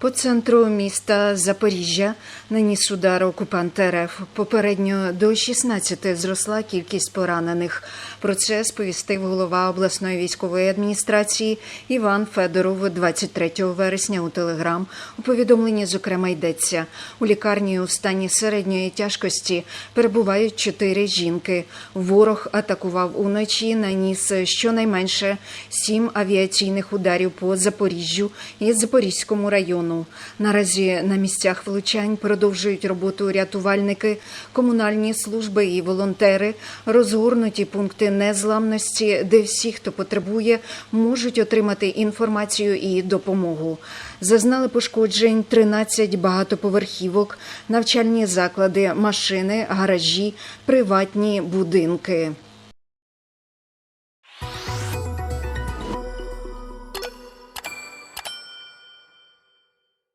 По центру міста Запоріжжя наніс удар окупант РФ. Попередньо до 16 зросла кількість поранених. Про це сповістив голова обласної військової адміністрації Іван Федоров 23 вересня у Телеграм. У повідомленні, зокрема, йдеться у лікарні у стані середньої тяжкості перебувають чотири жінки. Ворог атакував уночі, наніс щонайменше сім авіаційних ударів по Запоріжжю і Запорізькому району. Наразі на місцях влучань продовжують роботу рятувальники, комунальні служби і волонтери, розгорнуті пункти незламності, де всі, хто потребує, можуть отримати інформацію і допомогу. Зазнали пошкоджень 13 багатоповерхівок, навчальні заклади, машини, гаражі, приватні будинки.